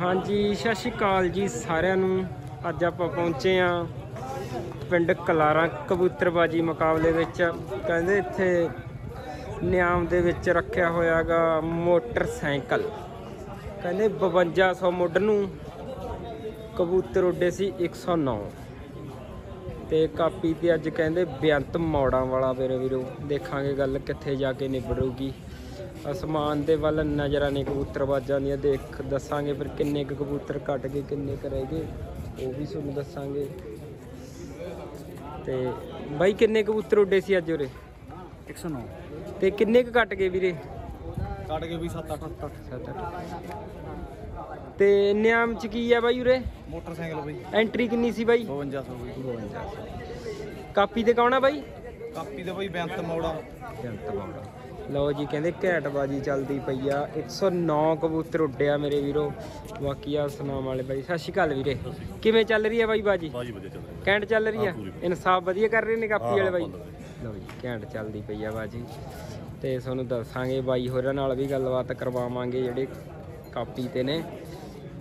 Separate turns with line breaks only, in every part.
ਹਾਂਜੀ, ਸਤਿ ਸ਼੍ਰੀ ਅਕਾਲ ਜੀ ਸਾਰਿਆਂ ਨੂੰ। ਅੱਜ ਆਪਾਂ ਪਹੁੰਚੇ ਆ ਪਿੰਡ ਕਲਾਰਾ ਕਬੂਤਰਬਾਜੀ ਮੁਕਾਬਲੇ ਵਿੱਚ। ਕਹਿੰਦੇ ਇੱਥੇ ਨਿਆਮ ਦੇ ਵਿੱਚ ਰੱਖਿਆ ਹੋਇਆਗਾ ਮੋਟਰਸਾਈਕਲ। ਕਹਿੰਦੇ 5200 ਮੁੱਢ ਨੂੰ ਕਬੂਤਰ ਉੱਡੇ ਸੀ 109 ਤੇ ਕਾਪੀ ਤੇ ਅੱਜ ਕਹਿੰਦੇ ਬੇਅੰਤ ਮੌੜਾਂ ਵਾਲਾ ਮੇਰੇ ਵੀਰੋ। ਦੇਖਾਂਗੇ ਗੱਲ ਕਿੱਥੇ ਜਾ ਕੇ ਨਿਬੜੂਗੀ। ਅਸਮਾਨ ਦੇ ਵੱਲ ਨਜ਼ਰਾਂ ਨੇ ਕਬੂਤਰਬਾਜ਼ਾਂ ਦੀਆਂ ਦੇਖ ਦੱਸਾਂਗੇ ਫਿਰ ਕਿੰਨੇ ਕੁ ਕਬੂਤਰ ਕੱਟ ਗਏ ਕਿੰਨੇ ਕੁ ਰਹਿ ਗਏ ਉਹ ਵੀ ਤੁਹਾਨੂੰ ਦੱਸਾਂਗੇ। ਤੇ ਬਾਈ ਕਿੰਨੇ ਕਬੂਤਰ ਉੱਡੇ ਸੀ ਅੱਜ ਉਰੇ?
109
ਤੇ ਕਿੰਨੇ ਕੁ ਕੱਟ ਗਏ ਵੀਰੇ?
ਕੱਟ ਕੇ ਵੀ 7 8 8
ਸੱਤ ਅੱਠ। ਤੇ ਨਿਆਮ ਚ ਕੀ ਆ ਬਾਈ ਉਰੇ?
ਮੋਟਰਸਾਈਕਲ ਬਈ।
ਐਂਟਰੀ ਕਿੰਨੀ ਸੀ ਬਾਈ?
5200 ਬਈ।
ਕਾਪੀ ਤੇ ਕੌਣ ਆ ਬਾਈ?
ਕਾਪੀ ਦੇ ਬਈ ਬੈਂਤ ਮੌੜਾ।
ਲਓ ਜੀ ਕਹਿੰਦੇ ਘੈਂਟ ਬਾਜੀ ਚੱਲਦੀ ਪਈ ਆ। 109 ਕਬੂਤਰ ਉੱਡਿਆ ਮੇਰੇ ਵੀਰੋ। ਬਾਕੀ ਆ ਸੁਨਾਮ ਵਾਲੇ ਬਾਈ। ਸਤਿ ਸ਼੍ਰੀ ਅਕਾਲ ਵੀਰੇ। ਕਿਵੇਂ ਚੱਲ ਰਹੀ ਹੈ ਬਾਈ ਬਾਜੀ?
ਬਾਜੀ ਵਧੀਆ ਚੱਲ ਰਹੀ
ਘੈਂਟ ਚੱਲ ਰਹੀ ਆ?
ਹਾਂ।
ਇਨਸਾਫ ਵਧੀਆ ਕਰ ਰਹੇ ਨੇ ਕਾਪੀ
ਹਾਂ,
ਵਾਲੇ ਬਾਈ? ਲਓ ਜੀ ਘੈਂਟ ਚੱਲਦੀ ਪਈ ਆ ਬਾਜੀ। ਤੇ ਤੁਹਾਨੂੰ ਦੱਸਾਂਗੇ ਬਾਈ ਹੋਰਾਂ ਨਾਲ ਵੀ ਗੱਲਬਾਤ ਕਰਵਾਵਾਂਗੇ ਜਿਹੜੇ ਕਾਪੀ ਤੇ ਨੇ।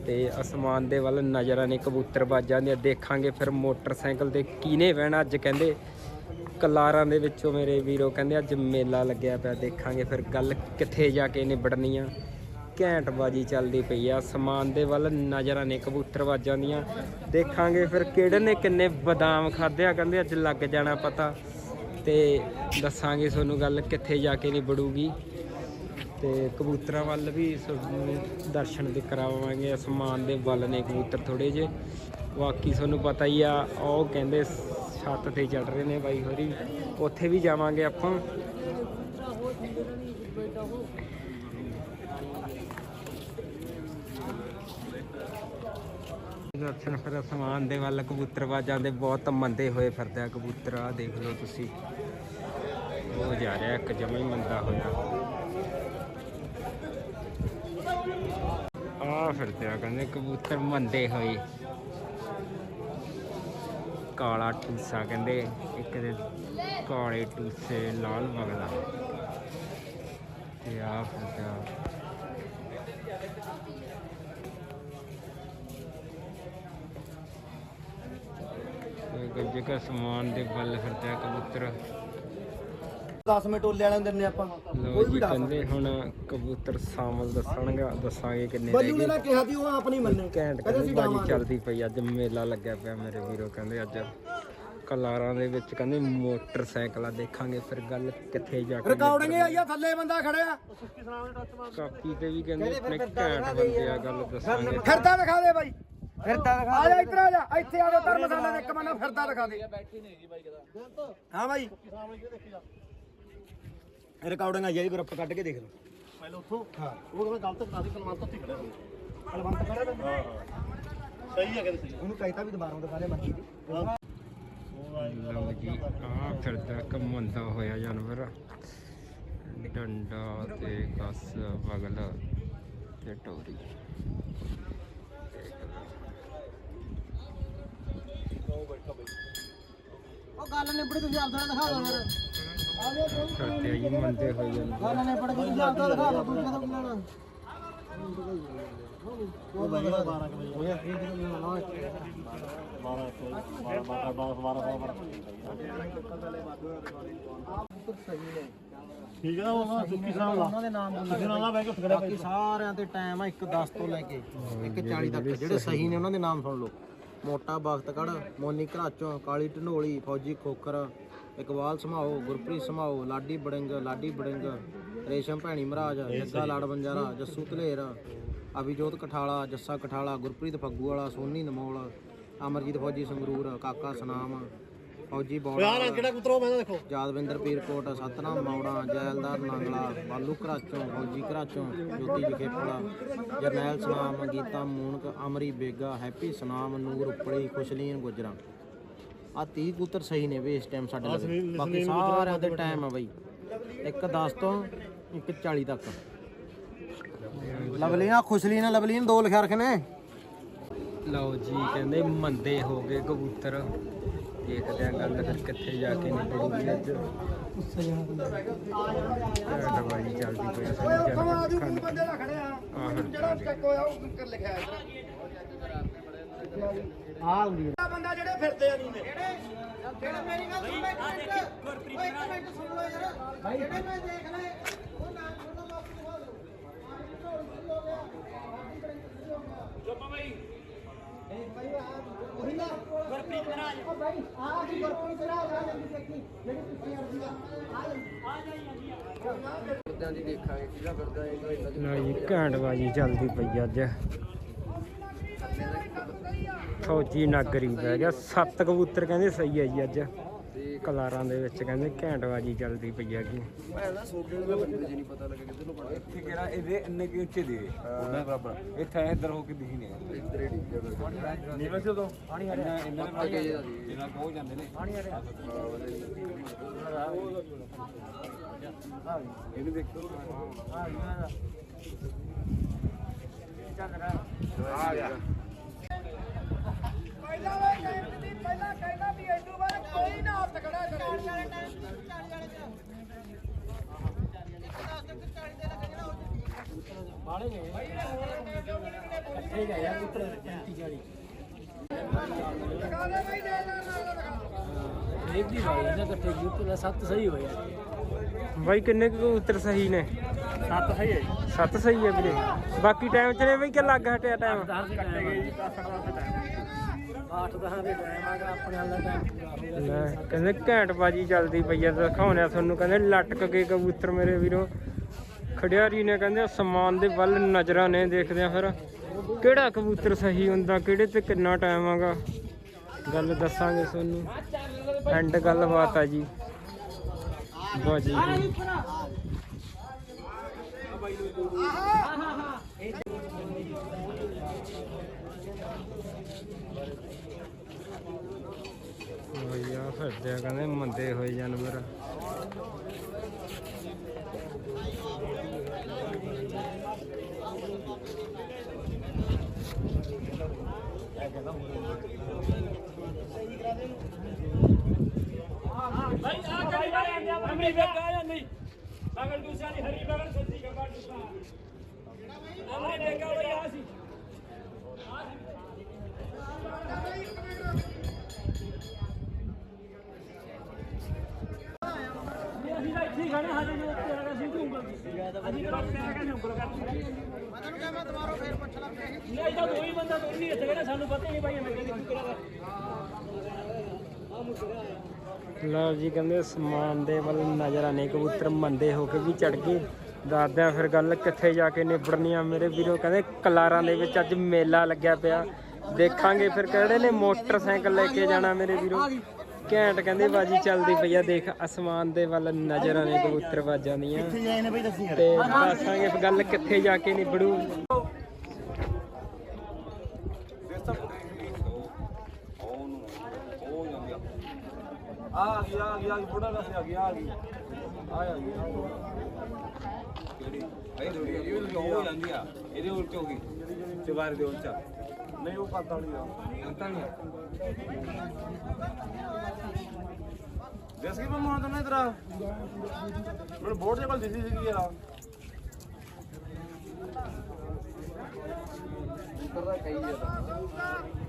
ਤੇ ਅਸਮਾਨ ਦੇ ਵੱਲ ਨਜ਼ਰਾਂ ਨੇ ਕਬੂਤਰ ਬਾਜਾਂ ਦੀਆਂ। ਦੇਖਾਂਗੇ ਫਿਰ ਮੋਟਰਸਾਈਕਲ ਤੇ ਕਿਹਨੇ ਬਹਿਣਾ ਅੱਜ ਕਹਿੰਦੇ ਕਲਾਰਾਂ ਦੇ ਵਿੱਚੋਂ ਮੇਰੇ ਵੀਰੋ ਕਹਿੰਦੇ ਅੱਜ ਮੇਲਾ ਲੱਗਿਆ ਪਿਆ। ਦੇਖਾਂਗੇ ਫਿਰ ਗੱਲ ਕਿੱਥੇ ਜਾ ਕੇ ਨਿਬੜਨੀ ਆ। ਘੈਂਟ ਬਾਜੀ ਚੱਲਦੀ ਪਈ ਆ। ਅਸਮਾਨ ਦੇ ਵੱਲ ਨਜ਼ਰਾਂ ਨੇ ਕਬੂਤਰ ਬਾਜਾਂ ਦੀਆਂ। ਦੇਖਾਂਗੇ ਫਿਰ ਕਿਹੜੇ ਨੇ ਕਿੰਨੇ ਬਦਾਮ ਖਾਦੇ ਆ। ਕਹਿੰਦੇ ਅੱਜ ਲੱਗ ਜਾਣਾ ਪਤਾ। ਤੇ ਦੱਸਾਂਗੇ ਤੁਹਾਨੂੰ ਗੱਲ ਕਿੱਥੇ ਜਾ ਕੇ ਨਿਬੜੂਗੀ। ਤੇ ਕਬੂਤਰਾਂ ਵੱਲ ਵੀ ਤੁਹਾਨੂੰ ਦਰਸ਼ਨ ਦੇ ਕਰਾਵਾਂਗੇ। ਅਸਮਾਨ ਦੇ ਵੱਲ ਨੇ ਕਬੂਤਰ ਥੋੜੇ ਜੇ ਬਾਕੀ ਤੁਹਾਨੂੰ ਪਤਾ ਹੀ ਆ, ਉਹ ਕਹਿੰਦੇ ਛੱਤ ਤੇ ਚੜ ਰਹੇ ਨੇ ਬਾਈ ਹੋਰੀ। ਉੱਥੇ ਵੀ ਜਾਵਾਂਗੇ ਆਪਾਂ। ਦਰਸ਼ਨ ਫਿਰ ਅਸਮਾਨ ਦੇ ਵੱਲ ਕਬੂਤਰਬਾਜ਼ਾਂ ਦੇ ਬਹੁਤ ਮੰਦੇ ਹੋਏ ਫਿਰਦੇ ਆ ਕਬੂਤਰ। ਆ ਦੇਖ ਲਓ ਤੁਸੀਂ। ਉਹ ਜਾ ਰਿਹਾ, ਇੱਕ ਜਮਾ ਹੀ ਮੰਦਾ ਹੋਇਆ। ਆ ਫਿਰਦੇ ਆ, ਕਹਿੰਦੇ ਕਬੂਤਰ ਮੰਦੇ ਹੋਏ। ਕਾਲਾ ਟੂਸਾ ਕਹਿੰਦੇ, ਇੱਕ ਦੇ ਕਾਲੇ ਟੂਸੇ ਲਾਲ ਬਗਲਾ ਤੇ ਆ ਫਿਰਦੇ। ਆ ਇਹ ਸਮਾਨ ਦੇ ਵੱਲ ਫਿਰਦਾ ਕਬੂਤਰ।
10 ਮਿੰਟ ਟੋਲੇ ਵਾਲਿਆਂ ਨੂੰ ਦਿੰਨੇ ਆਪਾਂ।
ਲੋ ਜੀ ਕਹਿੰਦੇ ਹੁਣ ਕਬੂਤਰ ਸਾਮਲ ਦੱਸਣਗਾ ਦੱਸਾਂਗੇ ਕਿੰਨੇ
ਬੱਲੂ ਨੇ ਨਾ ਕਿਹਾ ਸੀ ਉਹ ਆਪ ਨਹੀਂ ਮੰਨੇ।
ਘੈਂਟ
ਕਹਿੰਦੇ
ਕਹਿੰਦੇ
ਸੀ
ਬਾਜੀ। ਚੱਲਦੀ ਪਈ ਅੱਜ ਮੇਲਾ ਲੱਗਿਆ ਪਿਆ ਮੇਰੇ ਵੀਰੋ ਕਹਿੰਦੇ ਅੱਜ। ਕਲਾਰਾਂ ਦੇ ਵਿੱਚ ਕਹਿੰਦੇ ਮੋਟਰਸਾਈਕਲਾਂ ਦੇਖਾਂਗੇ ਫਿਰ ਗੱਲ ਕਿੱਥੇ ਜਾ ਕੇ
ਰਿਕਾਰਡਿੰਗ ਆਈ ਆ ਥੱਲੇ ਬੰਦਾ ਖੜਿਆ।
ਕਾਪੀ ਤੇ ਵੀ ਕਹਿੰਦੇ ਆਪਣੇ ਘੈਂਟ ਬੰਦੇ ਆ ਗੱਲ ਦੱਸਾਂਗੇ।
ਫਿਰਦਾ ਦਿਖਾ ਦੇ ਬਾਈ। ਫਿਰਦਾ ਦਿਖਾ ਆ ਜਾ ਇੱਧਰ ਆ ਜਾ ਇੱਥੇ ਆ ਜਾ ਧਰਮਸ਼ਾਲਾ ਦੇ ਇੱਕ ਬੰਦਾ ਫਿਰਦਾ ਦਿਖਾ ਦੇ। ਹਾਂ ਬਾਈ। ਰਿਕਾਰਡਿੰਗ ਆਈ ਆ ਗਰੁੱਪ ਕੱਢ ਕੇ ਦੇਖ ਲਓ।
ਪਹਿਲਾਂ ਉੱਥੋਂ?
ਹਾਂ।
ਉਹ ਕਹਿੰਦਾ ਗਲਤ ਕਰਾ ਦੀ ਕਲਮੰਤ ਉੱਥੇ ਖੜਿਆ ਸੀ।
ਕਲਵੰਤ ਖੜਾ ਤਾਂ
ਹਾਂ ਹਾਂ। ਸਹੀ ਹੈ ਕਹਿੰਦੇ ਸਹੀ
ਉਹਨੂੰ ਕਹਿਤਾ ਵੀ ਦੁਬਾਰਾ ਦਿਖਾ ਦੇ ਮਰਜ਼ੀ ਦੀ
ਲਓ ਜੀ ਆ ਫਿਰਦਾ ਕਮੰਦਾ ਹੋਇਆ ਜਾਨਵਰ। ਡੰਡਾ ਤੇ ਕਸ ਬਗਲ ਤੇ ਟੋਰੀ।
ਉਹ ਗੱਲ ਨਿਬੜ ਤੁਸੀਂ ਆਪਦਾ ਦਿਖਾ ਦੋ ਯਾਰ
ਕਰਦੇ ਆ ਜੀ ਮੰਦੇ ਹੋਏ ਜਾਨਵਰ
ਗੱਲ ਨਿਬੜ ਕੇ ਤੁਸੀਂ ਆਪਦਾ ਦਿਖਾ ਦੋ ਤੁਸੀਂ ਕਦੋਂ ਲੈਣਾ
ਉਹ ਲੱਗਦਾ 12 ਵਜੇ ਹੋਇਆ 12 12 12 12 ਠੀਕ ਹੈ ਨਾ ਉਹ ਸੁੱਕੀ ਸਾਹ ਲਾ
ਉਹਨਾਂ ਦੇ ਨਾਮ ਬੋਲੋ।
ਕਿਸੇ ਨਾਲ ਨਾ ਬਹਿ ਕੇ ਉੱਠ ਖੜਿਆ
ਬਾਕੀ ਸਾਰਿਆਂ ਤੇ ਟਾਈਮ ਆ 1:10 ਤੋਂ ਲੈ ਕੇ 1:40 ਤੱਕ। ਜਿਹੜੇ ਸਹੀ ਨੇ ਉਹਨਾਂ ਦੇ ਨਾਮ ਸੁਣ ਲਓ। ਮੋਟਾ ਬਖਤਗੜ ਮੋਨੀ ਘਰਾਚੋਂ ਕਾਲੀ ਢੰਡੋਲੀ ਫੌਜੀ ਖੋਖਰ ਇਕਬਾਲ ਸਮਾਓ ਗੁਰਪ੍ਰੀਤ ਸਮਾਓ ਲਾਡੀ ਬੜਿੰਗ ਲਾਡੀ ਬੜਿੰਗ ਰੇਸ਼ਮ ਭੈਣੀ ਮਹਾਰਾਜ ਜੱਗਾ ਲਾੜ ਬੰਜਾਰਾ ਜੱਸੂ ਧਲੇਰ ਅਭਿਜੋਤ ਕਠਾਲਾ ਜੱਸਾ ਕਠਾਲਾ ਗੁਰਪ੍ਰੀਤ ਫੱਗੂ ਵਾਲਾ ਸੋਨੀ ਨਮੋਲ ਅਮਰਜੀਤ ਫੌਜੀ ਸੰਗਰੂਰ ਕਾਕਾ ਸਨਾਮ ਫੌਜੀ ਬੌੜਾ
ਯਾਰ ਕਿਹੜਾ ਕੁਤਰੋ ਮੈਂ ਦੇਖੋ।
ਯਾਦਵਿੰਦਰ ਪੀਰਕੋਟ ਸਤਨਾਮ ਮੌੜਾ ਜੈਲਦਾਰ ਨਾਂਗਲਾ ਬਾਲੂ ਘਰਾਚੋਂ ਫੌਜੀ ਘਰਾਚੋਂ ਜੋਤੀ ਜਖੇਪੜਾ ਜਰਨੈਲ ਸਨਾਮ ਗੀਤਾ ਮੂਨਕ ਅਮਰੀ ਬੇਗਾ ਹੈਪੀ ਸਨਾਮ ਨੂਰ ਉਪੜੀ ਖੁਸ਼ਲੀਨ ਗੁਜਰਾਂ। ਆ 30 ਕੂਤਰ ਸਹੀ ਨੇ ਵੀ ਇਸ ਟਾਈਮ ਸਾਡੇ
ਸੁਨੀਲ-
ਬਾਕੀ ਸਾਰਿਆਂ ਦੇ ਟਾਈਮ ਆ ਬਈ। 1 10 ਤੋਂ 1 40 ਤੱਕ। ਲਵਲੀਨ ਆ ਖੁਸ਼ਲੀਨ ਆ, ਲਵਲੀਨ ਦੋ ਲਿਖਿਆ ਰੱਖੇ ਨੇ।
ਲਓ ਜੀ ਕਹਿੰਦੇ ਮੰਦੇ ਹੋ ਗਏ ਕਬੂਤਰ। ਦੇਖਦੇ ਆ ਗੱਲ ਫਿਰ ਕਿੱਥੇ ਜਾ ਕੇ ਨਿਕਲੂਗੀ ਅੱਜ। ਬਾਜੀ ਚੱਲਦੀ ਪਈ ਆ ਸਾਡੀ ਜਨਮ ਬੰਦੇ ਦਾ ਖੜਿਆ ਆਹ। ਜਿਹੜਾ ਚੱਕ ਹੋਇਆ ਉਹ ਕਰ ਲਿਖਿਆ
ਆ ਹੁੰਦੀ
ਬੰਦਾ ਜਿਹੜੇ ਫਿਰਦੇ ਆ ਨਹੀਂ ਨੇ ਜਿਹੜੇ ਮੇਰੀ ਗੱਲ ਸੁਣ ਲੈ ਇੱਕ ਮਿੰਟ। ਓਏ ਇੱਕ ਮਿੰਟ ਸੁਣ ਲਓ ਯਾਰ। ਭਾਈ ਜਿਹੜੇ ਮੈਂ ਦੇਖ ਲੈ ਉਹ ਨਾਮ ਸੁਣੋ ਬਾਪੂ ਦਿਖਾ ਦਿਓ ਉਹੀ ਨਾ ਗੁਰਪ੍ਰੀਤ ਰਾਜ ਉਹ ਭਾਈ ਆ ਕੀ ਗੁਰਪ੍ਰੀਤ ਰਾਜ ਆ ਜਾਂਦੀ ਦੇਖੀ। ਜਿਹੜੀ ਪਿੱਛੇ ਅਰਜੀ ਆ ਆ ਜਾਂਦੀ ਉਦਾਂ ਦੀ ਦੇਖਾਂਗੇ ਕਿਹਦਾ ਫਿਰਦਾ ਹੈ
ਲਓ ਜੀ ਘੈਂਟ ਬਾਜੀ ਚੱਲਦੀ ਪਈ ਅੱਜ। ਫੌਜੀ ਨਾਗਰੀ ਬਹਿ ਗਿਆ। ਸੱਤ ਕਬੂਤਰ ਕਹਿੰਦੇ ਸਹੀ ਹੈ ਜੀ ਅੱਜ। ਕਲਾਰਾਂ ਦੇ ਵਿੱਚ ਕਹਿੰਦੇ ਘੈਂਟ ਬਾਜੀ ਚੱਲਦੀ ਪਈ ਹੈਗੀ।
ਇੱਥੇ ਕਿਹੜਾ ਇਹਦੇ ਇੰਨੇ ਕਿ ਉੱਚੇ ਦੇ ਉਹਨਾਂ ਬਰਾਬਰ ਇੱਥੇ ਇੱਧਰ ਹੋ ਕੇ ਦਿਖੀ ਨਹੀਂ ਇੱਧਰ ਹੀ ਨੀਵੇਂ ਸੇ ਤੋਂ ਪਾਣੀ ਆ ਰਿਹਾ ਇਹਨਾਂ ਨੇ ਅੱਗੇ ਇਹਨਾਂ ਕੋਲ ਜਾਂਦੇ ਨੇ ਪਾਣੀ ਆ ਰਿਹਾ ਇਹਨੂੰ ਦੇਖੋ ਆ ਗਿਆ।
ਪਹਿਲਾਂ ਵੇ ਕਹਿੰਦੀ ਪਹਿਲਾਂ ਕਹਿੰਦਾ ਵੀ ਐਡੂ ਬਾਅਦ ਕੋਈ ਨਾ ਹੱਥ ਖੜਾ ਕਰੇ। 40 ਵਾਲੇ ਟਾਈਮ 40 ਵਾਲੇ ਚ। ਇੱਕ 10 ਤੇ 40 ਦੇ ਲੱਗ ਜਿਹੜਾ ਉਹ
ਬਾਲੇ ਨੇ। ਠੀਕ ਹੈ ਯਾਰ ਪੁੱਤਰ 35 40
ਲਗਾ ਦੇ ਬਈ ਦੇ ਦੇ ਨਾਲ ਲਗਾ
ਇੱਕ ਦੀ ਭਾਈ ਇਹਨਾਂ ਇਕੱਠੇ ਗਰੁੱਪ ਦਾ ਸੱਤ ਸਹੀ ਹੋਇਆ
ਬਾਈ ਕਿੰਨੇ ਕੁ ਕਬੂਤਰ ਸਹੀ ਨੇ?
ਸੱਤ ਸਹੀ ਹੈ
ਸੱਤ ਸਹੀ ਹੈ ਵੀਰੇ। ਬਾਕੀ ਟਾਈਮ ਚ ਨੇ ਬਈ ਕਿ ਲੱਗ ਹਟਿਆ ਟਾਈਮ
10 ਕੱਟੇ ਗਏ ਜੀ 10 ਦਾ ਟਾਈਮ 8 10 ਦੇ ਟਾਈਮ ਆਗਾ ਆਪਣੇ ਵਾਲਾ ਟਾਈਮ ਪੂਰਾ ਹੋ ਗਿਆ।
ਲੈ ਕਹਿੰਦੇ ਘੈਂਟ ਬਾਜੀ ਚੱਲਦੀ ਪਈ ਆ ਦਿਖਾਉਣਿਆ ਤੁਹਾਨੂੰ ਕਹਿੰਦੇ ਲਟਕ ਕੇ ਕਬੂਤਰ ਮੇਰੇ ਵੀਰੋ। ਖੜਿਆਰੀ ਨੇ ਕਹਿੰਦੇ ਅਸਮਾਨ ਦੇ ਵੱਲ ਨਜ਼ਰਾਂ ਨੇ ਦੇਖਦੇ ਆ ਫਿਰ ਕਿਹੜਾ ਕਬੂਤਰ ਸਹੀ ਹੁੰਦਾ ਕਿਹੜੇ ਤੇ ਕਿੰਨਾ ਟਾਈਮ ਆਗਾ ਗੱਲ ਦੱਸਾਂਗੇ ਤੁਹਾਨੂੰ। ਐਂਡ ਗੱਲਬਾਤ ਆ ਜੀ। ਬਾਜੀ। ਦੀ ਭਈਆ ਫਿਰਦੇ ਆ ਕਹਿੰਦੇ ਮੰਦੇ ਹੋਏ ਜਾਨਵਰ।
ਅਮਰੀ ਵੇਖ ਆ ਜਾਂਦੀ। ਬਗਲ ਦੂਸਰਾ ਹਰੀ ਬਗਲ ਸੱਜੀ ਗੱਬਾ ਦੂਸਰਾ ਅਮਰੀ ਵੇਖ ਆ ਬਈ ਆ ਸੀ। ਅਸੀਂ ਕਿਹੜਾ ਤੇਰਾ ਕਾ ਉਂਗਲ ਕਰਦੀ
ਮੈਂ ਤੈਨੂੰ ਕਿਹਾ ਮੈਂ ਦੁਬਾਰਾ ਫੇਰ ਪੁੱਛ ਲਾਂ ਪੈਸੇ
ਨਹੀਂ ਤਾਂ ਦੋ ਹੀ ਬੰਦਾ ਦੋ ਨਹੀਂ ਇੱਥੇ ਕਿਹੜਾ ਸਾਨੂੰ ਪਤਾ ਹੀ ਨਹੀਂ ਭਾਈ ਮੈਂ ਕਿਹੜੀ ਕਿਹੜਾ
ਲਓ ਜੀ ਕਹਿੰਦੇ ਸਮਾਨ ਦੇ ਵੱਲ ਨਜ਼ਰਾਂ ਨੇ ਕਬੂਤਰ ਮੰਦੇ ਹੋ ਕੇ ਵੀ ਚੜ ਗਏ। ਦੱਸਦੇ ਫਿਰ ਗੱਲ ਕਿੱਥੇ ਜਾ ਕੇ ਨਿਬੜਨੀ ਆ। ਮੇਰੇ ਵੀਰੋ ਕਹਿੰਦੇ ਕਲਾਰਾਂ ਦੇ ਵਿੱਚ ਅੱਜ ਮੇਲਾ ਲੱਗਿਆ ਪਿਆ। ਦੇਖਾਂਗੇ ਫਿਰ ਕਿਹੜੇ ਨੇ ਮੋਟਰਸਾਈਕਲ ਲੈ ਕੇ ਜਾਣਾ ਮੇਰੇ ਵੀਰੋ। ਘੈਂਟ ਕਹਿੰਦੇ ਬਾਜੀ ਚੱਲਦੀ ਪਈ ਆ ਦੇਖ ਅਸਮਾਨ ਦੇ ਵੱਲ ਨਜ਼ਰਾਂ ਨੇ ਕਬੂਤਰ ਬਾਜਾਂ ਦੀਆਂ।
ਜਾਏ ਨੇ ਬਈ ਦੱਸੀ
ਤੇ ਦੱਸਾਂਗੇ ਫਿਰ ਗੱਲ ਕਿੱਥੇ ਜਾ ਕੇ ਨਿਬੜੂ।
ਆ ਗਈ ਆ ਗਈ ਆ ਗਈ ਬੁੜਾ ਦੱਸ ਆ ਗਈ। ਆ ਗਈ ਆ ਆ ਗਈ ਕਿਹੜੀ? ਇਹ ਵੀ ਹੋ ਜਾਂਦੀ ਆ। ਇਹਦੇ ਉਲਟ ਹੋ ਗਈ। ਚਵਾਰ ਦੇ ਉਲਟ। ਨਹੀਂ ਉਹ ਪਤਾ ਨਹੀਂ ਆ। ਪਤਾ ਨਹੀਂ ਜੈਸੇ ਕਿ ਮੈਂ ਮੋਹਨ ਤਾਂ ਇਧਰ? ਮੈਨੂੰ ਬੋਰਡ ਦੇ ਕੋਲ ਦਿਸੀ ਸੀ ਯਾਰ
ਕਰਦਾ ਕਈ ਜਾਂਦਾ।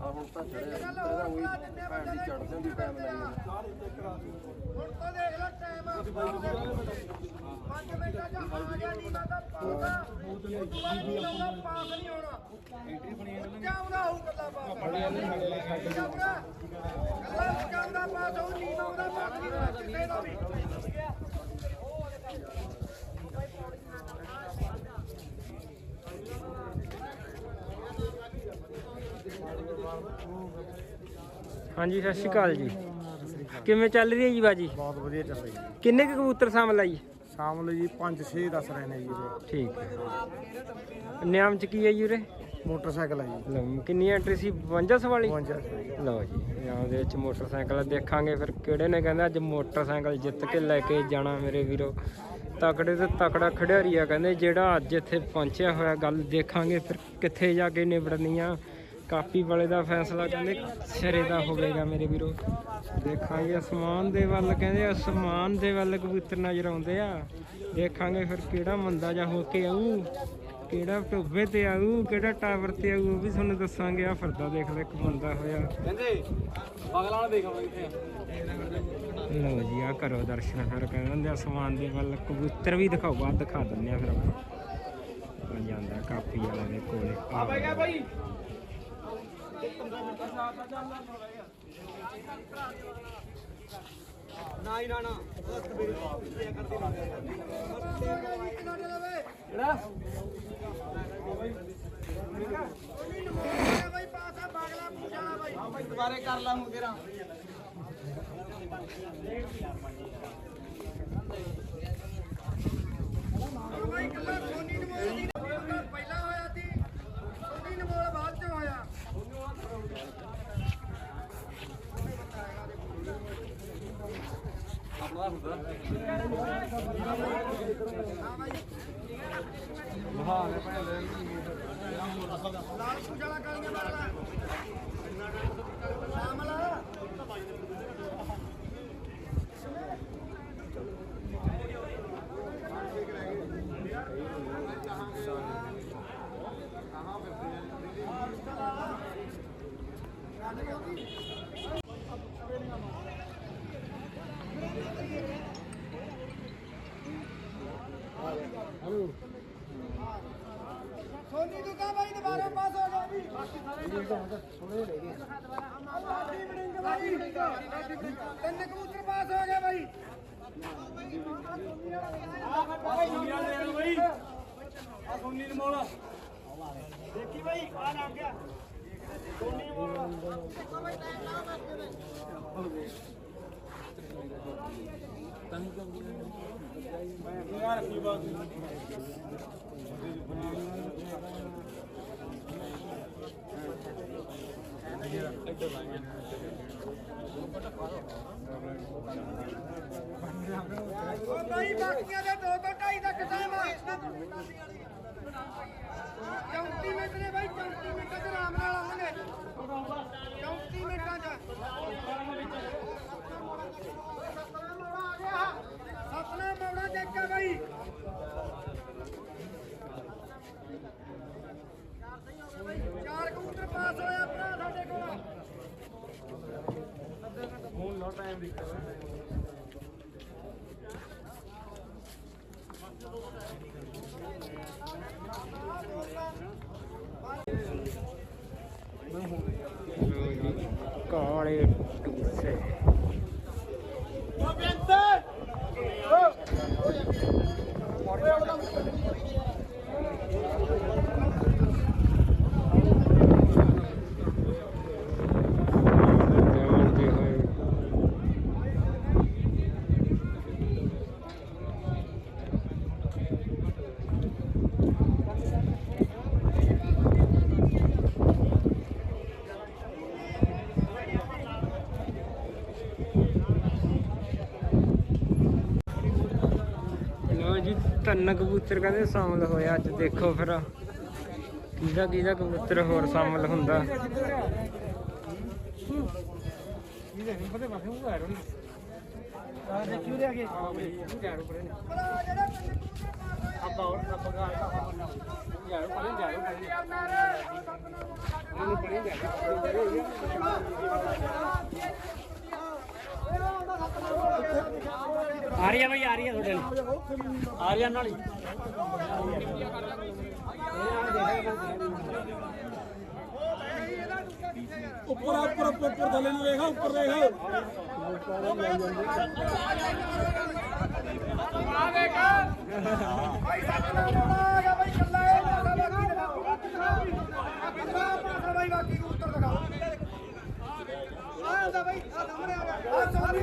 ਆ ਹੁਣ ਤਾਂ ਚੜਿਆ ਇਹਦਾ ਉਹੀ ਭੈਣ ਦੀ ਚੜਦੇ ਦੀ ਟਾਈਮ ਲਾਈ ਹੁਣ ਤਾਂ ਦੇਖ ਲੈ ਟਾਈਮ 5 ਮਿੰਟਾਂ ਚ ਆ ਗਿਆ ਨਹੀਂ ਮੈਂ ਤਾਂ ਪਾਉਂਦਾ ਉਹ ਤੋਂ ਬਾਅਦ ਨਹੀਂ ਲਾਉਂਦਾ ਪਾਸ ਨਹੀਂ ਹੋਣਾ ਐਂਟਰੀ ਬਣੀ ਜਾਉਂਦਾ ਹੋਊ ਕੱਲਾ ਪਾਸ ਕੱਲਾ ਜਾਉਂਦਾ ਪਾਸ ਹੋਊ ਨਹੀਂ ਲਾਉਂਦਾ ਪਾਸ ਨਹੀਂ ਹੋਣਾ ਕਿਸੇ ਦਾ ਵੀ।
ਹਾਂਜੀ ਸਤਿ ਸ਼੍ਰੀ ਅਕਾਲ ਜੀ। ਕਿਵੇਂ ਚੱਲ ਰਹੀ ਹੈ ਜੀ ਬਾਜੀ?
ਬਹੁਤ ਵਧੀਆ ਚੱਲ ਰਹੀ ਹੈ।
ਕਿੰਨੇ ਕੁ ਕਬੂਤਰ ਸਾਂਭ ਲਈ
ਸ਼ਾਮ ਨੂੰ ਜੀ 5 6 ਦੱਸ ਰਹੇ ਨੇ ਜੀ
ਠੀਕ ਹੈ। ਨਿਆਮ ਚ ਕੀ ਹੈ ਜੀ ਉਰੇ?
ਮੋਟਰਸਾਈਕਲ ਹੈ ਜੀ।
ਲਓ ਕਿੰਨੀ ਐਂਟਰੀ ਸੀ? 52 ਵਾਲੀ?
52
ਲਓ ਜੀ ਨਿਆਮ ਦੇ ਵਿੱਚ ਮੋਟਰਸਾਈਕਲ ਦੇਖਾਂਗੇ ਫਿਰ ਕਿਹੜੇ ਨੇ ਕਹਿੰਦਾ ਅੱਜ ਮੋਟਰਸਾਈਕਲ ਜਿੱਤ ਕੇ ਲੈ ਕੇ ਜਾਣਾ ਮੇਰੇ ਵੀਰੋ। ਤਕੜੇ ਤੇ ਤਕੜਾ ਖਿਡਾਰੀ ਆ ਕਹਿੰਦੇ ਜਿਹੜਾ ਅੱਜ ਇੱਥੇ ਪਹੁੰਚਿਆ ਹੋਇਆ ਗੱਲ ਦੇਖਾਂਗੇ ਫਿਰ ਕਿੱਥੇ ਜਾ ਕੇ ਨਿਬੜਨੀ ਆ ਕਾਪੀ ਵਾਲੇ ਦਾ ਫੈਸਲਾ ਕਹਿੰਦੇ ਸਿਰੇ ਦਾ ਹੋਵੇਗਾ ਮੇਰੇ ਵੀਰੋ। ਦੇਖਾਂਗੇ ਅਸਮਾਨ ਦੇ ਵੱਲ ਕਹਿੰਦੇ ਅਸਮਾਨ ਦੇ ਵੱਲ ਕਬੂਤਰ ਨਜ਼ਰ ਆਉਂਦੇ ਆ। ਦੇਖਾਂਗੇ ਫਿਰ ਕਿਹੜਾ ਮੰਦਾ ਜਾ ਹੋ ਕੇ ਆਊ ਕਿਹੜਾ ਟੋਬੇ ਤੇ ਆਊ ਕਿਹੜਾ ਟਾਵਰ ਤੇ ਆਊ ਉਹ ਵੀ ਤੁਹਾਨੂੰ ਦੱਸਾਂਗੇ। ਆ ਫਰਦਾ ਦੇਖ ਲੈ ਇੱਕ ਮੰਦਾ ਹੋਇਆ।
ਕਹਿੰਦੇ ਬਗਲਾ ਵਾਲਾ ਦੇਖਾਂਗੇ ਕਿੱਥੇ
ਲਓ ਜੀ ਆ ਕਰੋ ਦਰਸ਼ਨ ਫਿਰ ਕਹਿੰਦੇ ਅਸਮਾਨ ਦੇ ਵੱਲ ਕਬੂਤਰ ਵੀ ਦਿਖਾਓ ਬਾਅਦ ਦਿਖਾ ਦਿੰਦੇ ਆ ਫਿਰ ਆਪਾਂ। ਜਾਂਦਾ ਕਾਪੀ ਵਾਲੇ ਦੇ ਕੋਲੇ। ਆ ਗਿਆ
ਭਾਈ ਨਾ ਹੀ ਨਾ ਨਾ। ਕਿਹੜਾ ਦੁਬਾਰੇ ਕਰ ਲਾ ਹੁਣ ਤੇਰਾ
ਪਹਿਲਾਂ ਹੋਇਆ ਸੀ ਸੋਨੀ ਨਮੋਲ ਬਾਅਦ ਚ ਹੋਇਆ
ਹੁੰਦਾ।
ਲਾਲ ਪੂਜਾ ਕਾਲੀਆਂ ਮਾਰਦਾ ਸ਼ਾਮਲ ਸੋਨੀ ਤੂੰ ਕਾ ਬਾਈ ਦੁਬਾਰਾ ਪਾਸ ਹੋ ਗਿਆ ਵੀ ਬਾਕੀ ਸਾਰੇ ਥੋੜੇ ਰਹਿ ਗਏ ਬਾਈ ਤਿੰਨ ਕਬੂਤਰ ਪਾਸ ਹੋ ਬਾਈ
ਆ ਸੋਨੀ ਨੂੰ ਮੋਲਾ
ਦੇਖੀ ਬਾਈ। ਆ ਨਾਮ ਗਿਆ ਸੋਨੀ ਬੋਲ ਉਹ ਬਾਈ, ਬਾਕੀਆਂ ਦੇ ਦੋ ਤੋਂ ਢਾਈ ਤੱਕ ਟਾਈਮ ਆ 34 ਮਿੰਟ ਨੇ ਬਾਈ 34 ਮਿੰਟਾਂ ਚ ਆਰਾਮ ਨਾਲ ਆਉਣਗੇ 34 ਮਿੰਟਾਂ ਚ ਸਤਨਾ ਮੌੜਾ ਦੇਖਿਆ ਬਾਈ ਚਾਰ ਕਬੂਤਰ ਪਾਸ ਹੋਇਆ ਭਰਾ ਸਾਡੇ ਕੋਲ
ਕਾਲੇ ਟੂਸੇ ਜਾਣਦੇ ਹੋਏ ਲੋ ਜੀ ਤਿੰਨ ਕਬੂਤਰ ਕਹਿੰਦੇ ਸ਼ਾਮਲ ਹੋਇਆ ਅੱਜ ਦੇਖੋ ਫਿਰ ਕਿਹਦਾ ਕਿਹਦਾ ਕਬੂਤਰ ਹੋਰ ਸ਼ਾਮਲ ਹੁੰਦਾ।
ਆ ਰਹੀ ਆ ਬਈ ਆ ਰਹੀ ਆ ਤੁਹਾਡੇ ਨਾਲ ਆ ਰਹੀ ਆ ਨਾਲ ਹੀ
ਉੱਪਰ ਉੱਪਰ ਉੱਪਰ ਥੱਲੇ ਨੂੰ ਵੇਖਾ ਉੱਪਰ ਦੇਖ
ਭਾਈ ਸਤਨਾ ਮੌੜਾ ਆ ਗਿਆ ਬਾਈ ਕੱਲਾ ਇਹ ਪਾਸਾ ਬਾਕੀ ਦਿਖਾਓ ਕੱਲਾ ਪਾਸਾ ਬਾਈ ਬਾਕੀ ਕਬੂਤਰ ਦਿਖਾਓ ਆ ਦਾ ਬਾਈ ਆ ਸਾਹਮਣੇ ਆ ਗਿਆ ਆ ਸੋਨੀ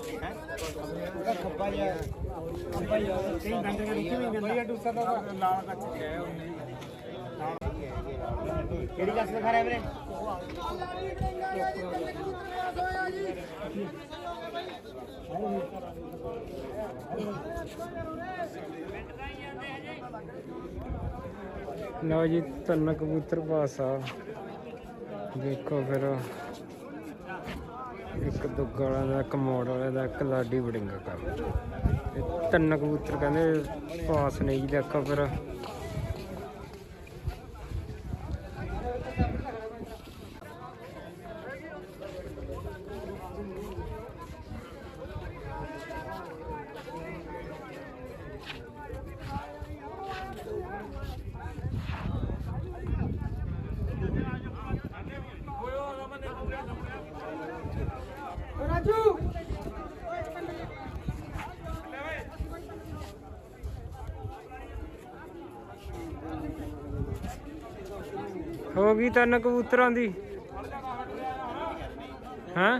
ਉਹਦਾ ਖੱਬਾ ਜਿਹਾ ਖੱਬਾ ਜਿਹਾ ਕਈ ਗੰਦੇ ਦੇ ਰੁਕੀ ਵੀ ਗੰਦੀ ਆ ਟੂਸਾ ਦਾ ਨਾਲ ਕੱਚ ਗਿਆ ਉਹਨੇ ਕਿਹੜੀ ਕੱਚ ਦਿਖਾ ਰਿਹਾ ਵੀਰੇ
ਲਓ ਜੀ ਤਿੰਨ ਕਬੂਤਰ ਪਾਸ। ਦੇਖੋ ਫਿਰ ਇੱਕ ਦੁੱਗਾ ਦਾ, ਇੱਕ ਮੋੜ ਵਾਲੇ ਦਾ, ਇੱਕ ਲਾਡੀ ਬੜਿੰਗਾ ਕਰ ਤਿੰਨ ਕਬੂਤਰ ਕਹਿੰਦੇ ਪਾਸ ਨਹੀਂ ਦੇਖੋ ਫਿਰ। ਹੋ ਗਈ ਤਿੰਨ ਕਬੂਤਰਾਂ ਦੀ। ਹਾਂ?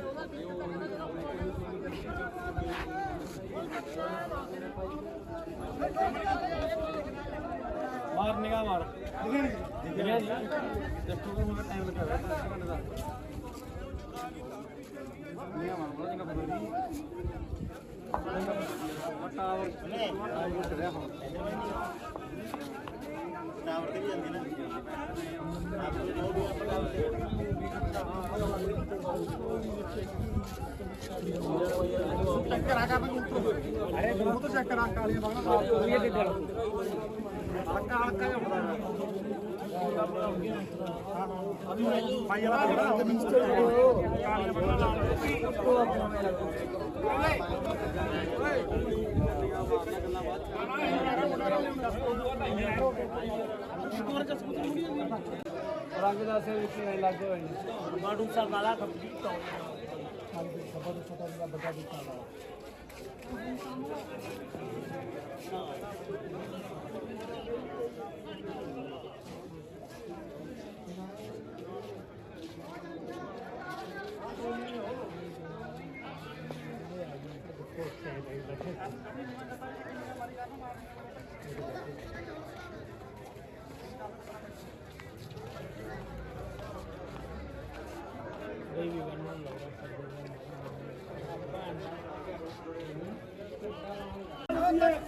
ਮਾਰ ਨਿਗਾ ਮਾਰ। ਦੇਖੋ ਕਿ ਮੈਨੂੰ ਟਾਈਮ ਲੱਗਾ ਘੰਟੇ ਦਾ ਨਿਗਾ ਮਾਰ, ਬੜਾ ਜਿਹਾ ਬਦਲੀ ਟਾਵਰ ਟਾਵਰ ਰਿਹਾ ਹੁਣ।
ਟਾਵਰ ਤੇ ਵੀ ਜਾਂਦੀ ਨਾ
ਅਰੇ ਬਹੁਤ ਚੈੱਕ ਕਰਾ ਕਾਲੀਆਂ ਬਾਣਾ ਉਹ ਵੀ ਦੇ ਹਲਕਾ ਹਲਕਾ ਜਿਹਾ ਹੁੰਦਾ ਭਾਈ ਵਾਲਾ ਜਿਹੜਾ ਤੇ ਮਿੰਸਟਰ ਕਾਲੀਆਂ ਬਾਣਾ ਲਾ
ਰੰਗ ਦਾ ਸੇ ਵਿੱਚ ਲੱਗੇ ਹੋਏ ਨੇ
ਬਾਡੂ ਸਰ ਵਾਲਾ ਕੰਪਲੀਟ ਹੋ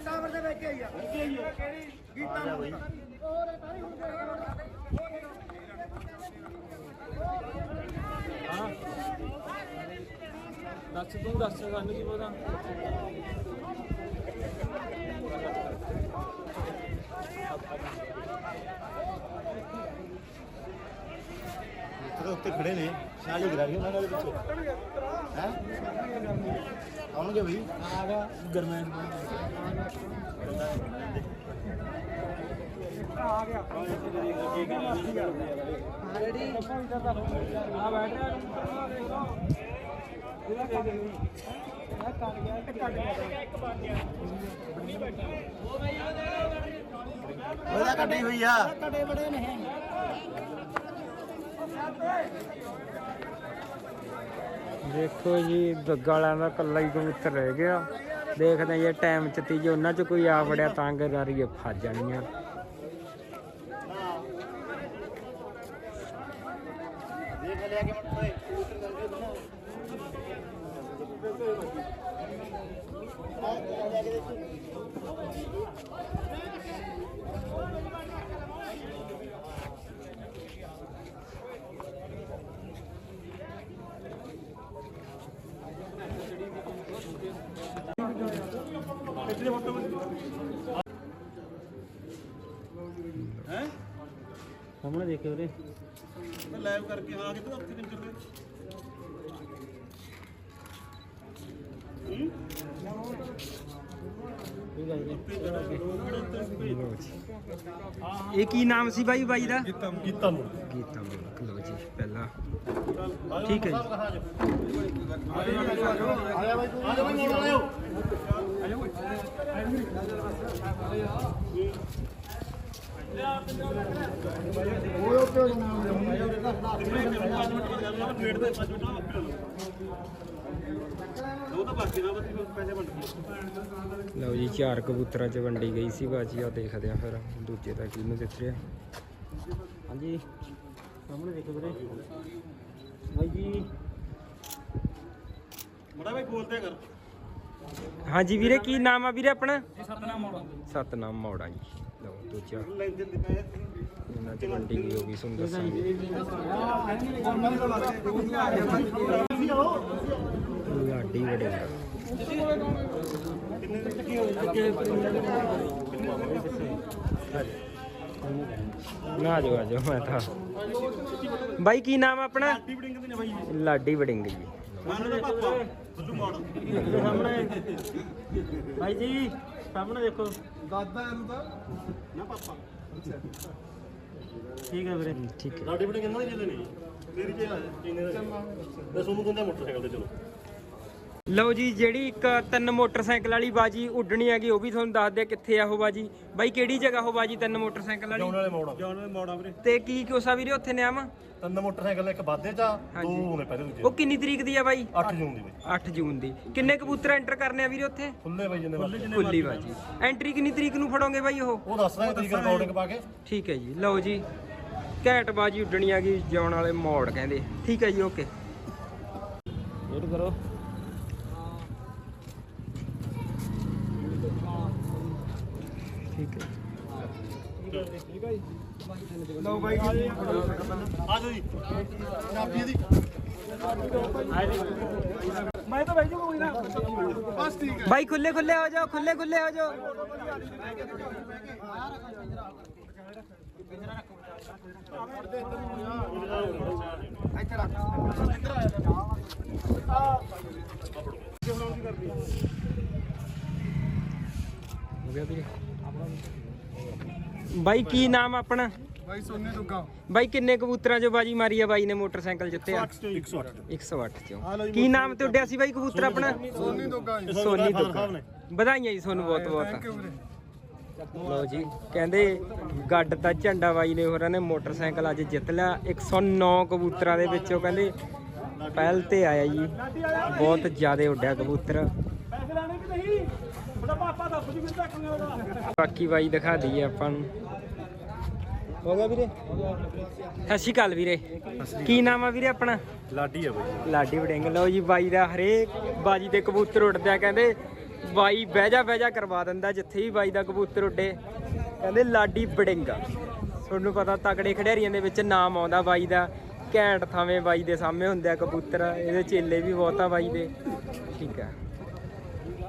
ਟਾਵਰ ਦੇ ਵਿੱਚ ਹੀ ਆ ਕਿਹੜੀ ਗੀਤਾ ਨੂੰ
ਦੱਸ ਤੂੰ ਦੱਸ ਸਾਨੂੰ ਕੀ ਪਤਾ?
ਉੱਥੇ ਉੱਤੇ ਖੜੇ ਨੇ ਸ਼ਾਲੀ ਗਰਾ ਰਹੀ ਉਹਨਾਂ ਦੇ ਪਿੱਛੇ। ਹੈ? ਆਉਣਗੇ ਬਈ। ਆਗਾ ਗਰਮੈਨ
ਆ ਬੈਠ ਰਿਹਾ ਦੇਖ ਲਓ ਇਹਦਾ ਦੇ ਦੇ
ਉਹਦਾ ਕੱਢੀ ਹੋਈ ਆ।
ਦੇਖੋ ਜੀ ਦੁੱਗਾ ਵਾਲਿਆਂ ਦਾ ਕੱਲਾ ਹੀ ਕਬੂਤਰ ਰਹਿ ਗਿਆ। ਦੇਖਦੇ ਜੇ ਟਾਈਮ ਚ ਤੀਜੇ ਉਹਨਾਂ ਚ ਕੋਈ ਆ ਵੜਿਆ ਤਾਂ ਗਰਾਰੀ ਫਸ ਜਾਣੀਆਂ ਸਾਹਮਣੇ ਦੇਖਿਓ ਵੀਰੇ।
ਲਾਈਵ ਕਰਕੇ ਆ ਉੱਥੇ
ਹੈ? ਜੀ ਲਓ ਜੀ। ਇਹ ਕੀ ਨਾਮ ਸੀ ਬਾਈ ਬਾਈ ਦਾ?
ਕੀਤਾ ਕੀਤਾ ਨੂੰ
ਗੀਤਾ ਮੁਲਕ ਲਓ ਜੀ ਪਹਿਲਾਂ। ਠੀਕ ਹੈ ਜੀ। ਲਓ ਜੀ ਚਾਰ ਕਬੂਤਰਾਂ ਚ ਵੰਡੀ ਗਈ ਸੀ ਬਾਜੀ ਆ ਦੇਖਦੇ ਆ ਫਿਰ ਦੂਜੇ ਦਾ ਕਿਹਨੂੰ ਦਿੱਤ ਰਿਹਾ ਹਾਂਜੀ। ਸਾਹਮਣੇ ਦੇਖੋ ਵੀਰੇ। ਬਾਈ ਜੀ।
ਬੜਾ ਬਾਈ ਬੋਲਦੇ ਕਰ।
ਹਾਂਜੀ ਵੀਰੇ ਕੀ ਨਾਮ ਆ ਵੀਰੇ ਆਪਣਾ? ਸਤਨਾਮ ਮੌੜਾ। ਸਤਨਾਮ ਮੌੜਾ ਜੀ। ਲਓ ਦੂਜਾ ਗਈ ਦੱਸਾਂਗੇ। ਲਾਡੀ ਨਾ ਜੋ ਆ। ਜਾਓ ਮੈਂ ਤਾਂ। ਬਾਈ ਕੀ ਨਾਮ ਆ ਆਪਣਾ? ਲਾਡੀ ਵੜਿੰਗ ਜੀ।
ਮਾਨ ਦਾ ਪਾਪਾ। ਬੱਲੂ ਮੋੜ।
ਭਾਈ ਜੀ। ਸਾਹਮਣੇ ਦੇਖੋ।
ਦਾਦਾ ਇਹਨੂੰ ਤਾਂ।
ਨਾ ਪਾਪਾ।
ਠੀਕ ਹੈ ਵੀਰੇ। ਠੀਕ ਹੈ।
ਲਾਡੀ ਬਡਿੰਗ ਇਹਨਾਂ ਦੇ ਨੇ ਮੇਰੀ ਜੇ ਚੀਨੇ ਦਾ ਮੈਂ ਸੋਨੂੰ ਕਹਿੰਦਾ ਮੋਟਰਸਾਈਕਲ ਤੇ ਚਲੋ।
ਲਓ ਜੀ ਜਿਹੜੀ ਇੱਕ ਤਿੰਨ ਮੋਟਰਸਾਈਕਲ ਵਾਲੀ ਬਾਜੀ ਉੱਡਣੀ ਹੈਗੀ ਉਹ ਵੀ ਤੁਹਾਨੂੰ ਦੱਸ ਦਿਆ ਕਿੱਥੇ ਆ ਉਹ ਬਾਜੀ। ਬਾਈ ਕਿਹੜੀ ਜਗ੍ਹਾ ਉਹ ਬਾਜੀ ਤਿੰਨ ਮੋਟਰਸਾਈਕਲ
ਜਾਣ
ਵਾਲੀ
ਵਾਲੇ ਮੋੜ ਜਾਣ ਵਾਲੇ ਮੋੜਾ ਵੀਰੇ।
ਤੇ ਕੀ ਕੋਸਾ ਵੀਰੇ ਉੱਥੇ ਨਿਆਮ?
ਤਿੰਨ ਮੋਟਰਸਾਈਕਲ ਇੱਕ ਵਾਧੇ ਚ ਆ, ਦੋ
ਹਾਂਜੀ।
ਹੋਣੇ ਪਹਿਲੇ ਦੂਜੇ।
ਉਹ ਕਿੰਨੀ ਤਰੀਕ ਦੀ ਆ ਬਾਈ?
8 ਜੂਨ ਦੀ ਬਾਈ।
8 ਜੂਨ ਦੀ। ਕਿੰਨੇ ਕਬੂਤਰ ਐਂਟਰ ਕਰਨੇ ਆ ਵੀਰੇ ਉੱਥੇ?
ਖੁੱਲੇ ਬਾਈ ਜਿੰਨੇ ਮਰਜ਼ੀ।
ਖੁੱਲੀ ਬਾਜੀ। ਐਂਟਰੀ ਕਿੰਨੀ ਤਰੀਕ ਨੂੰ ਫੜੋਗੇ ਬਾਈ ਉਹ?
ਉਹ ਦੱਸ ਦਾਂਗੇ ਤਰੀਕ ਰਿਕਾਰਡਿੰਗ ਪਾ ਕੇ।
ਠੀਕ ਹੈ ਜੀ। ਲਓ ਜੀ ਘੈਂਟ ਬਾਜੀ ਉੱਡਣੀ ਹੈਗੀ ਜਾਣ ਵਾਲੇ ਮੋੜ ਕਹਿੰਦੇ। ਠੀਕ ਹੈ ਜੀ ਓਕੇ ਵੇਟ ਕਰੋ। ਠੀਕ ਹੈ।
ਲਓ ਬਾਈ
ਆ ਜਾਓ ਜੀ। ਚਾਬੀ ਦੀ।
ਮੈਂ ਤਾਂ ਭੇਜੂ ਕੋਈ ਨਾ।
ਬਸ ਠੀਕ ਹੈ।
ਬਾਈ ਖੁੱਲੇ ਖੁੱਲੇ ਹੋ ਜਾਓ ਖੁੱਲੇ ਖੁੱਲੇ ਹੋ ਜਾਓ। ਹੋ ਗਿਆ ਵੀਰੇ। ਬਾਈ ਕੀ ਨਾਮ ਆਪਣਾ?
ਬਾਈ ਸੋਨੇ ਦੁੱਗਾ।
ਬਾਈ ਕਿੰਨੇ ਕਬੂਤਰਾਂ 'ਚ ਬਾਜੀ ਮਾਰੀ ਆ ਬਾਈ ਨੇ ਮੋਟਰਸਾਈਕਲ ਜਿੱਤਿਆ?
108
108 ਚੋਂ ਕੀ ਨਾਮ ਤੇ ਉੱਡਿਆ ਸੀ ਬਾਈ ਕਬੂਤਰ ਆਪਣਾ?
ਸੋਨੀ ਦੁੱਗਾ।
ਸੋਨੀ ਦੁੱਗਾ ਵਧਾਈਆਂ ਜੀ ਤੁਹਾਨੂੰ ਬਹੁਤ ਬਹੁਤ। ਲਓ ਜੀ ਕਹਿੰਦੇ ਗੱਡ ਤਾਂ ਝੰਡਾ ਬਾਈ ਨੇ ਹੋਰਾਂ ਨੇ ਮੋਟਰਸਾਈਕਲ ਅੱਜ ਜਿੱਤ ਲਿਆ। 109 ਕਬੂਤਰਾਂ ਦੇ ਵਿੱਚੋਂ ਕਹਿੰਦੇ ਪਹਿਲ ਤੇ ਆਇਆ ਜੀ। ਬਹੁਤ ਜ਼ਿਆਦਾ ਉੱਡਿਆ ਕਬੂਤਰ
ਪੈਸੇ ਲੈਣੇ ਕਿ ਨਹੀਂ ਬੜਾ ਪਾਪਾ ਦੱਸ ਜੀ ਮੈਨੂੰ ਤੱਕ ਉਹਦਾ
ਬਾਕੀ ਬਾਈ ਦਿਖਾ ਦਈਏ ਆਪਾਂ ਨੂੰ। ਹੋ ਗਿਆ ਵੀਰੇ। ਸਤਿ ਸ਼੍ਰੀ ਅਕਾਲ ਵੀਰੇ। ਕੀ ਨਾਮ ਆ ਵੀਰੇ ਆਪਣਾ?
ਲਾਡੀ ਆ ਬਾਈ।
ਲਾਡੀ ਵੜਿੰਗ। ਲਓ ਜੀ ਬਾਈ ਦਾ ਹਰੇਕ ਬਾਜੀ ਤੇ ਕਬੂਤਰ ਉੱਡਦੇ ਕਹਿੰਦੇ ਬਾਈ ਬਹਿ ਜਾ ਬਹਿ ਜਾ ਕਰਵਾ ਦਿੰਦਾ ਜਿੱਥੇ ਵੀ ਬਾਈ ਦਾ ਕਬੂਤਰ ਉੱਡੇ। ਕਹਿੰਦੇ ਲਾਡੀ ਵੜਿੰਗ। ਤੁਹਾਨੂੰ ਪਤਾ ਤਕੜੇ ਖਿਡਾਰੀਆਂ ਦੇ ਵਿੱਚ ਨਾਮ ਆਉਂਦਾ ਬਾਈ ਦਾ। ਘੈਂਟ ਥਾਵੇਂ ਬਾਈ ਦੇ ਸਾਹਮਣੇ ਹੁੰਦੇ ਆ ਕਬੂਤਰ। ਇਹਦੇ ਚੇਲੇ ਵੀ ਬਹੁਤ ਆ ਬਾਈ ਦੇ। ਠੀਕ ਆ।